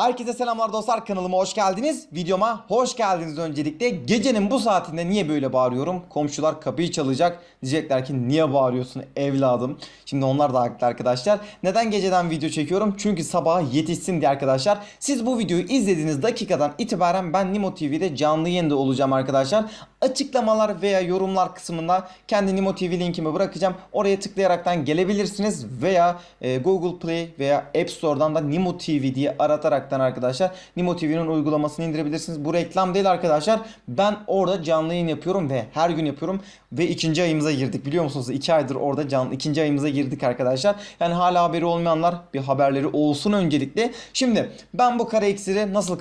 Herkese selamlar dostlar kanalıma hoş geldiniz. Videoma hoş geldiniz öncelikle. Gecenin bu saatinde niye böyle bağırıyorum? Komşular kapıyı çalacak. Diyecekler ki niye bağırıyorsun evladım? Şimdi onlar da haklı arkadaşlar. Neden geceden video çekiyorum? Çünkü sabaha yetişsin diye arkadaşlar. Siz bu videoyu izlediğiniz dakikadan itibaren ben Nimo TV'de canlı yayında olacağım arkadaşlar. Açıklamalar veya yorumlar kısmında kendi Nimo TV linkimi bırakacağım. Oraya tıklayaraktan gelebilirsiniz veya e, Google Play veya App Store'dan da Nimo TV diye arataraktan arkadaşlar Nimo TV'nin uygulamasını indirebilirsiniz. Bu reklam değil arkadaşlar. Ben orada canlı yayın yapıyorum ve her gün yapıyorum ve ikinci ayımıza girdik. Biliyor musunuz? İki aydır orada canlı ikinci ayımıza girdik arkadaşlar. Yani hala haberi olmayanlar bir haberleri olsun öncelikle. Şimdi ben bu kara iksiri nasıl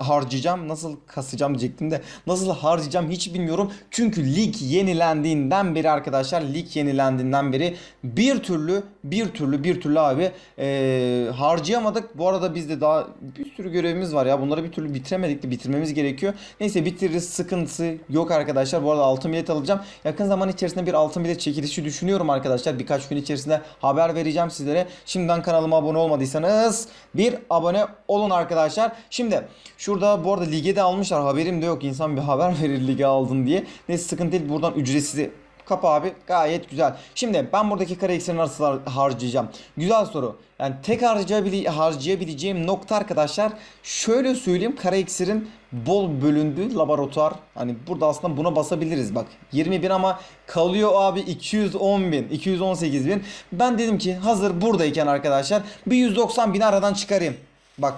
harcayacağım? Nasıl kasacağım diyecektim de nasıl harcayacağım hiç bilmiyorum. Çünkü lig yenilendiğinden beri arkadaşlar lig yenilendiğinden beri bir türlü bir türlü bir türlü abi eee, harcayamadık. Bu arada bizde daha bir sürü görevimiz var ya. Bunları bir türlü bitiremedik de bitirmemiz gerekiyor. Neyse bitiririz. Sıkıntısı yok arkadaşlar. Bu arada altın bilet alacağım. Yakın zaman içerisinde bir altın bilet çekilişi düşünüyorum arkadaşlar. Birkaç gün içerisinde haber vereceğim sizlere. Şimdiden kanalıma abone olmadıysanız bir abone olun arkadaşlar. Şimdi şurada bu arada lige de almışlar. Haberim de yok. İnsan bir haber verir lige aldın diye. Neyse sıkıntı değil. Buradan ücretsiz Kapı abi gayet güzel. Şimdi ben buradaki kare ekseni nasıl har- harcayacağım? Güzel soru. Yani tek harcayabile- harcayabileceğim nokta arkadaşlar şöyle söyleyeyim kare eksirin bol bölündüğü laboratuvar. Hani burada aslında buna basabiliriz bak. 20 bin ama kalıyor abi 210 bin 218 bin. Ben dedim ki hazır buradayken arkadaşlar bir 190 bin aradan çıkarayım. Bak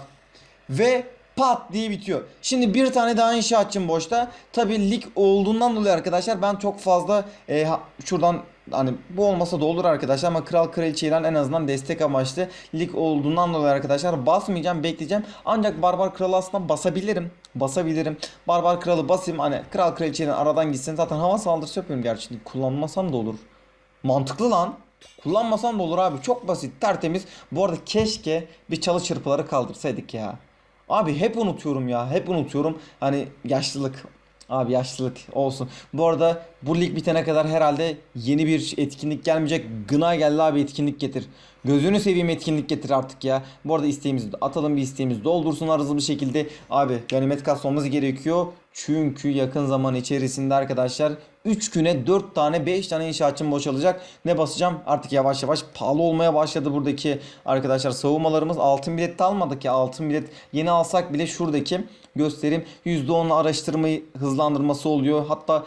ve pat diye bitiyor. Şimdi bir tane daha inşaatçım boşta. Tabi lig olduğundan dolayı arkadaşlar ben çok fazla e, şuradan hani bu olmasa da olur arkadaşlar ama kral kraliçe ilan en azından destek amaçlı lig olduğundan dolayı arkadaşlar basmayacağım bekleyeceğim. Ancak barbar kralı aslında basabilirim basabilirim. Barbar kralı basayım hani kral kraliçe ilan aradan gitsin. Zaten hava saldırısı yapıyorum gerçi. Kullanmasam da olur. Mantıklı lan. Kullanmasam da olur abi. Çok basit tertemiz. Bu arada keşke bir çalı çırpıları kaldırsaydık ya Abi hep unutuyorum ya. Hep unutuyorum. Hani yaşlılık. Abi yaşlılık olsun. Bu arada bu lig bitene kadar herhalde yeni bir etkinlik gelmeyecek. Gına geldi abi etkinlik getir. Gözünü seveyim etkinlik getir artık ya. Bu arada isteğimizi atalım bir isteğimizi doldursunlar hızlı bir şekilde. Abi ganimet kasmamız gerekiyor. Çünkü yakın zaman içerisinde arkadaşlar 3 güne 4 tane 5 tane inşaatçım boşalacak. Ne basacağım? Artık yavaş yavaş pahalı olmaya başladı buradaki arkadaşlar savunmalarımız. Altın bilet almadık ya. Altın bilet yeni alsak bile şuradaki göstereyim %10 araştırmayı hızlandırması oluyor. Hatta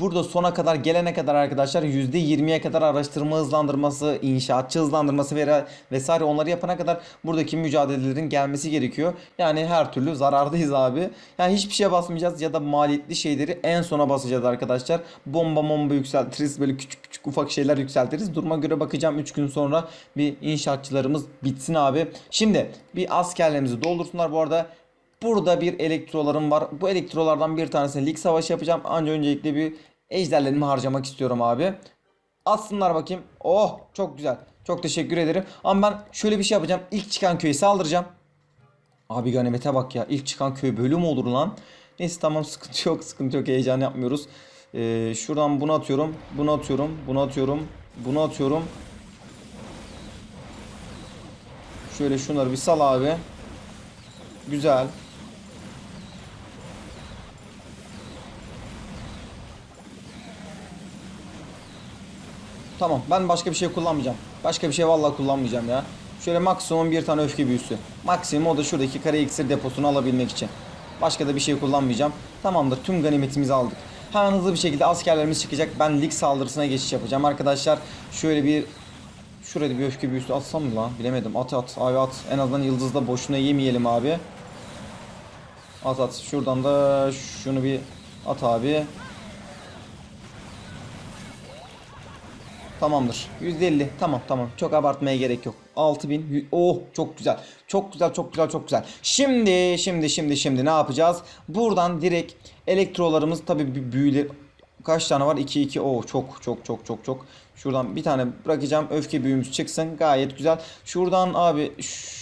burada sona kadar gelene kadar arkadaşlar %20'ye kadar araştırma hızlandırması, inşaatçı hızlandırması ve vesaire onları yapana kadar buradaki mücadelelerin gelmesi gerekiyor. Yani her türlü zarardayız abi. Yani hiçbir şeye basmayacağız ya da maliyetli şeyleri en sona basacağız arkadaşlar. Bomba bomba yükseltiriz böyle küçük küçük ufak şeyler yükseltiriz. Duruma göre bakacağım 3 gün sonra bir inşaatçılarımız bitsin abi. Şimdi bir askerlerimizi doldursunlar bu arada. Burada bir elektrolarım var. Bu elektrolardan bir tanesini lig savaşı yapacağım. Ancak öncelikle bir ejderlerimi harcamak istiyorum abi. Atsınlar bakayım. Oh çok güzel. Çok teşekkür ederim. Ama ben şöyle bir şey yapacağım. İlk çıkan köyü saldıracağım. Abi ganimete bak ya. İlk çıkan köy böyle mi olur lan? Neyse tamam sıkıntı yok. Sıkıntı yok. Heyecan yapmıyoruz. Ee, şuradan bunu atıyorum. Bunu atıyorum. Bunu atıyorum. Bunu atıyorum. Şöyle şunları bir sal abi. Güzel. Tamam ben başka bir şey kullanmayacağım. Başka bir şey vallahi kullanmayacağım ya. Şöyle maksimum bir tane öfke büyüsü. Maksimum o da şuradaki kare iksir deposunu alabilmek için. Başka da bir şey kullanmayacağım. Tamamdır tüm ganimetimizi aldık. Hemen hızlı bir şekilde askerlerimiz çıkacak. Ben lig saldırısına geçiş yapacağım arkadaşlar. Şöyle bir Şurada bir öfke büyüsü atsam mı lan? Bilemedim. At at. Abi at. En azından yıldızda boşuna yemeyelim abi. At at. Şuradan da şunu bir at abi. Tamamdır. %50. Tamam tamam. Çok abartmaya gerek yok. 6000. Yü- Oh çok güzel. Çok güzel çok güzel çok güzel. Şimdi şimdi şimdi şimdi ne yapacağız? Buradan direkt elektrolarımız tabi bir büyüleri kaç tane var? 2 2. Oo çok çok çok çok çok. Şuradan bir tane bırakacağım. Öfke büyümüz çıksın. Gayet güzel. Şuradan abi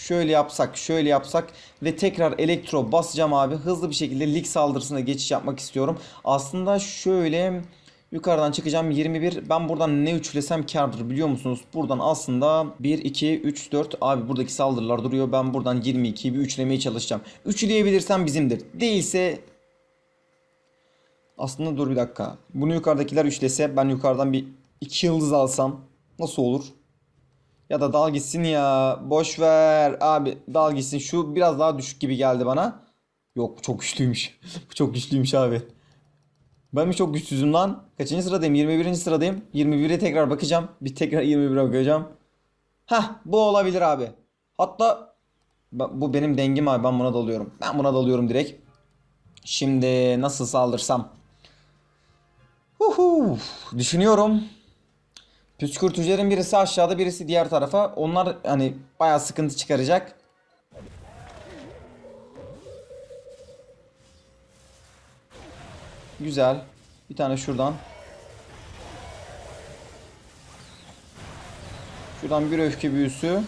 şöyle yapsak, şöyle yapsak ve tekrar elektro basacağım abi. Hızlı bir şekilde lig saldırısına geçiş yapmak istiyorum. Aslında şöyle Yukarıdan çıkacağım 21. Ben buradan ne üçlesem kardır biliyor musunuz? Buradan aslında 1, 2, 3, 4. Abi buradaki saldırılar duruyor. Ben buradan 22'yi bir üçlemeye çalışacağım. Üçleyebilirsem bizimdir. Değilse aslında dur bir dakika. Bunu yukarıdakiler üçlese ben yukarıdan bir iki yıldız alsam nasıl olur? Ya da dal gitsin ya. Boş ver abi dal gitsin. Şu biraz daha düşük gibi geldi bana. Yok çok güçlüymüş. çok güçlüymüş abi. Ben mi çok güçsüzüm lan? Kaçıncı sıradayım? 21. sıradayım. 21'e tekrar bakacağım. Bir tekrar 21'e bakacağım. Hah bu olabilir abi. Hatta bu benim dengim abi ben buna dalıyorum. Ben buna dalıyorum direkt. Şimdi nasıl saldırsam? Huhu, düşünüyorum. Püskürtücülerin birisi aşağıda birisi diğer tarafa. Onlar hani bayağı sıkıntı çıkaracak. Güzel. Bir tane şuradan. Şuradan bir öfke büyüsü.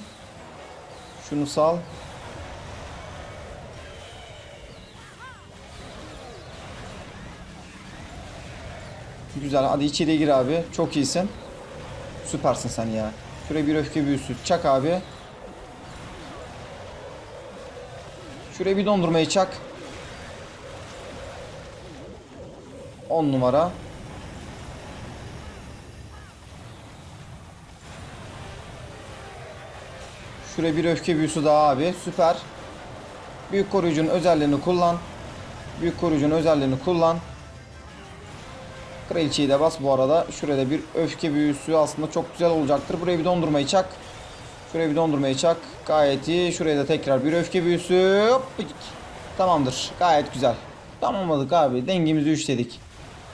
Şunu sal. Güzel. Hadi içeriye gir abi. Çok iyisin. Süpersin sen ya. Şuraya bir öfke büyüsü. Çak abi. Şuraya bir dondurmayı çak. 10 numara. Şuraya bir öfke büyüsü daha abi. Süper. Büyük koruyucunun özelliğini kullan. Büyük koruyucunun özelliğini kullan. Kraliçeyi de bas bu arada. Şuraya da bir öfke büyüsü aslında çok güzel olacaktır. Buraya bir dondurmayı çak. Şuraya bir dondurmayı çak. Gayet iyi. Şuraya da tekrar bir öfke büyüsü. Hop. Tamamdır. Gayet güzel. Tamamladık abi. Dengimizi üçledik.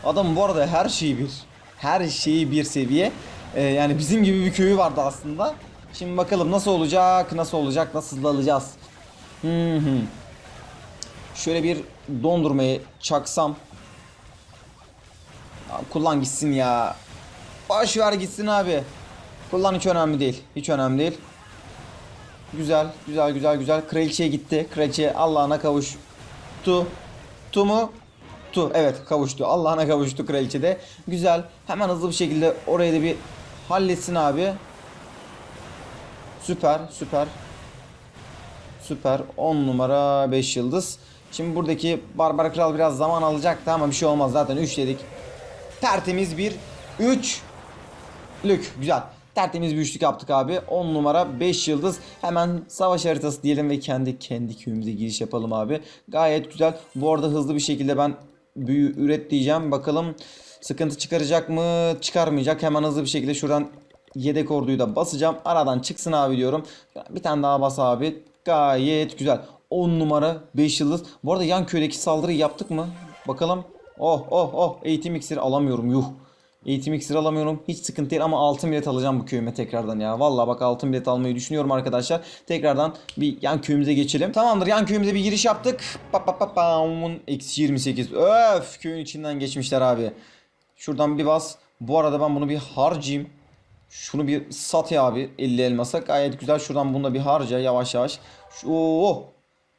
Adam bu arada her şeyi bir. Her şeyi bir seviye. Ee, yani bizim gibi bir köyü vardı aslında. Şimdi bakalım nasıl olacak, nasıl olacak, nasıl alacağız. Hı hı. Şöyle bir dondurmayı çaksam. Ya kullan gitsin ya. Boş ver gitsin abi. Kullan hiç önemli değil. Hiç önemli değil. Güzel, güzel, güzel, güzel. Kraliçeye gitti. Kraliçe Allah'ına kavuştu. Tu mu? Tu. Evet kavuştu. Allah'ına kavuştu kraliçe de. Güzel. Hemen hızlı bir şekilde orayı da bir halletsin abi. Süper, süper. Süper. 10 numara 5 yıldız. Şimdi buradaki Barbar Kral biraz zaman alacaktı ama bir şey olmaz. Zaten 3 dedik. Tertemiz bir 3 lük. Güzel. Tertemiz bir üçlük yaptık abi. 10 numara 5 yıldız. Hemen savaş haritası diyelim ve kendi kendi köyümüze giriş yapalım abi. Gayet güzel. Bu arada hızlı bir şekilde ben büyü üret diyeceğim. Bakalım sıkıntı çıkaracak mı? Çıkarmayacak. Hemen hızlı bir şekilde şuradan yedek orduyu da basacağım. Aradan çıksın abi diyorum. Bir tane daha bas abi. Gayet güzel. 10 numara 5 yıldız. Bu arada yan köydeki saldırıyı yaptık mı? Bakalım. Oh oh oh eğitim iksiri alamıyorum yuh. Eğitim iksiri alamıyorum. Hiç sıkıntı değil ama altın bilet alacağım bu köyüme tekrardan ya. Vallahi bak altın bilet almayı düşünüyorum arkadaşlar. Tekrardan bir yan köyümüze geçelim. Tamamdır yan köyümüze bir giriş yaptık. Pa pa pa pam. Eksi 28. Öf köyün içinden geçmişler abi. Şuradan bir bas. Bu arada ben bunu bir harcayayım. Şunu bir sat ya abi 50 elmasa gayet güzel. Şuradan bunu da bir harca yavaş yavaş. Şu, oh.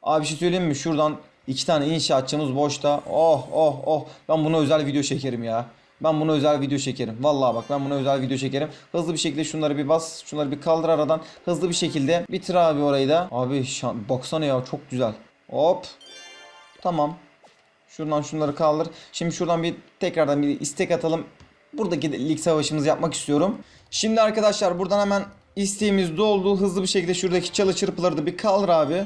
Abi bir şey söyleyeyim mi? Şuradan iki tane inşaatçımız boşta. Oh oh oh. Ben buna özel video çekerim ya. Ben buna özel video çekerim. Vallahi bak ben buna özel video çekerim. Hızlı bir şekilde şunları bir bas. Şunları bir kaldır aradan. Hızlı bir şekilde bitir abi orayı da. Abi şan, baksana ya çok güzel. Hop. Tamam. Şuradan şunları kaldır. Şimdi şuradan bir tekrardan bir istek atalım. Buradaki lig savaşımızı yapmak istiyorum. Şimdi arkadaşlar buradan hemen isteğimiz doldu. Hızlı bir şekilde şuradaki çalı çırpıları da bir kaldır abi.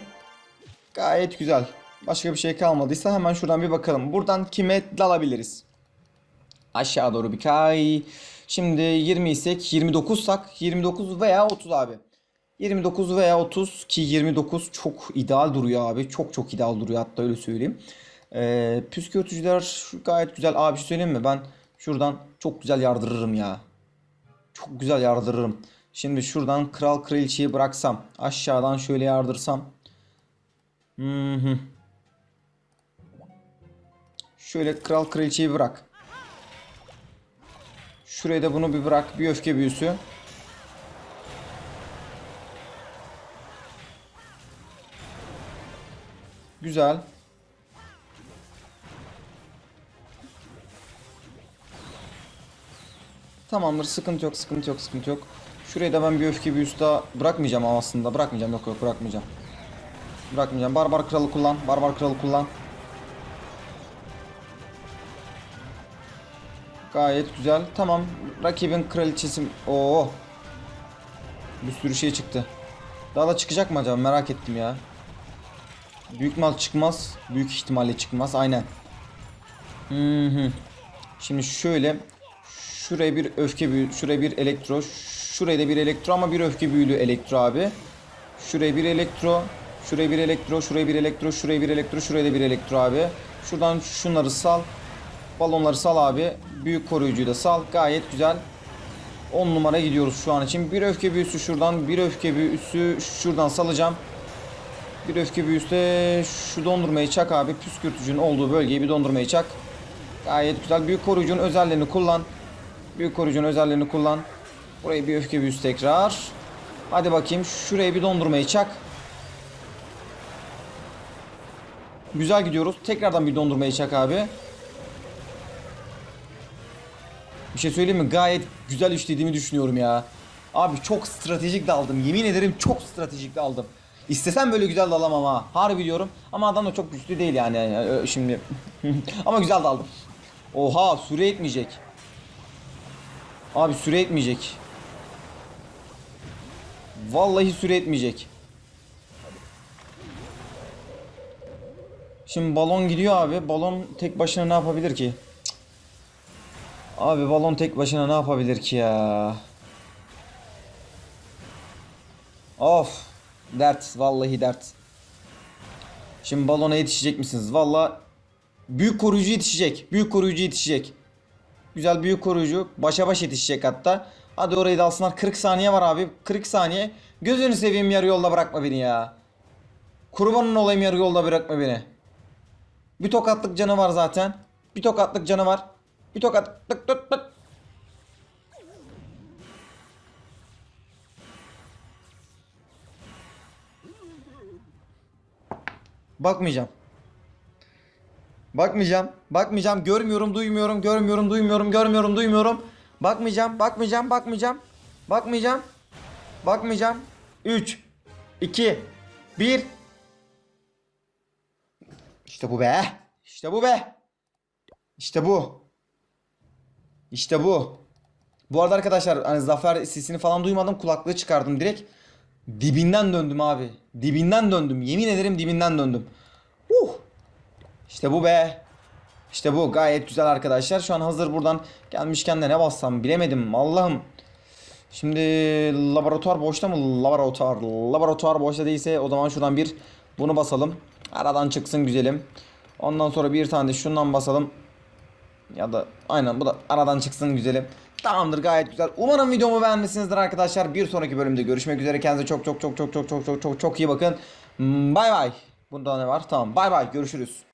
Gayet güzel. Başka bir şey kalmadıysa hemen şuradan bir bakalım. Buradan kime dalabiliriz? Aşağı doğru bir kay. Şimdi 20 isek 29 sak 29 veya 30 abi. 29 veya 30 ki 29 çok ideal duruyor abi. Çok çok ideal duruyor hatta öyle söyleyeyim. Ee, püskürtücüler gayet güzel. Abi şey söyleyeyim mi? Ben şuradan çok güzel yardırırım ya. Çok güzel yardırırım. Şimdi şuradan kral kraliçeyi bıraksam. Aşağıdan şöyle yardırsam. Hı hı. Şöyle kral kraliçeyi bırak. Şuraya da bunu bir bırak. Bir öfke büyüsü. Güzel. Tamamdır sıkıntı yok sıkıntı yok sıkıntı yok. Şuraya da ben bir öfke büyüsü daha bırakmayacağım aslında bırakmayacağım yok yok bırakmayacağım. Bırakmayacağım. Barbar kralı kullan. Barbar kralı kullan. Gayet güzel. Tamam. Rakibin kraliçesi. Oo. Bir sürü şey çıktı. Daha da çıkacak mı acaba? Merak ettim ya. Büyük mal çıkmaz. Büyük ihtimalle çıkmaz. Aynen. Hı hı. Şimdi şöyle şuraya bir öfke büyü, şuraya bir elektro, şuraya da bir elektro ama bir öfke büyülü elektro abi. Şuraya bir elektro, şuraya bir elektro, şuraya bir elektro, şuraya bir elektro, şuraya da bir elektro abi. Şuradan şunları sal. Balonları sal abi. Büyük koruyucuyu da sal. Gayet güzel. 10 numara gidiyoruz şu an için. Bir öfke büyüsü şuradan, bir öfke büyüsü şuradan salacağım. Bir öfke büyüsü de şu dondurmayı çak abi. Püskürtücünün olduğu bölgeyi bir dondurmayı çak. Gayet güzel. Büyük koruyucunun özelliğini kullan. Büyük koruyucunun özelliğini kullan. Burayı bir öfke büyüsü tekrar. Hadi bakayım. Şuraya bir dondurmayı çak. Güzel gidiyoruz. Tekrardan bir dondurmayı çak abi. Bir şey söyleyeyim mi? Gayet güzel işlediğimi düşünüyorum ya. Abi çok stratejik daldım. Yemin ederim çok stratejik daldım. İstesem böyle güzel dalamam ha. Harbi diyorum. Ama adam da çok güçlü değil yani. yani şimdi. Ama güzel daldım. Oha süre etmeyecek. Abi süre etmeyecek. Vallahi süre etmeyecek. Şimdi balon gidiyor abi. Balon tek başına ne yapabilir ki? Abi balon tek başına ne yapabilir ki ya? Of. Dert. Vallahi dert. Şimdi balona yetişecek misiniz? Vallahi büyük koruyucu yetişecek. Büyük koruyucu yetişecek. Güzel büyük koruyucu. Başa baş yetişecek hatta. Hadi orayı da alsınlar. 40 saniye var abi. 40 saniye. Gözünü seveyim yarı yolda bırakma beni ya. Kurbanın olayım yarı yolda bırakma beni. Bir tokatlık canı var zaten. Bir tokatlık canı var. Bir tokatlık tık tık tık. Bakmayacağım. Bakmayacağım. Bakmayacağım. Görmüyorum, duymuyorum, görmüyorum, duymuyorum, görmüyorum, duymuyorum. Bakmayacağım, bakmayacağım, bakmayacağım. Bakmayacağım. Bakmayacağım. 3 2 1 İşte bu be. İşte bu be. İşte bu. İşte bu. Bu arada arkadaşlar hani zafer sesini falan duymadım. Kulaklığı çıkardım direkt. Dibinden döndüm abi. Dibinden döndüm. Yemin ederim dibinden döndüm. Uh. İşte bu be. İşte bu gayet güzel arkadaşlar. Şu an hazır buradan gelmişken de ne bassam bilemedim. Allah'ım. Şimdi laboratuvar boşta mı? Laboratuvar. Laboratuvar boşta değilse o zaman şuradan bir bunu basalım. Aradan çıksın güzelim. Ondan sonra bir tane de şundan basalım. Ya da aynen bu da aradan çıksın güzelim. Tamamdır gayet güzel. Umarım videomu beğenmişsinizdir arkadaşlar. Bir sonraki bölümde görüşmek üzere. Kendinize çok çok çok çok çok çok çok çok çok iyi bakın. Bay bay. Bunda ne var? Tamam. Bay bay. Görüşürüz.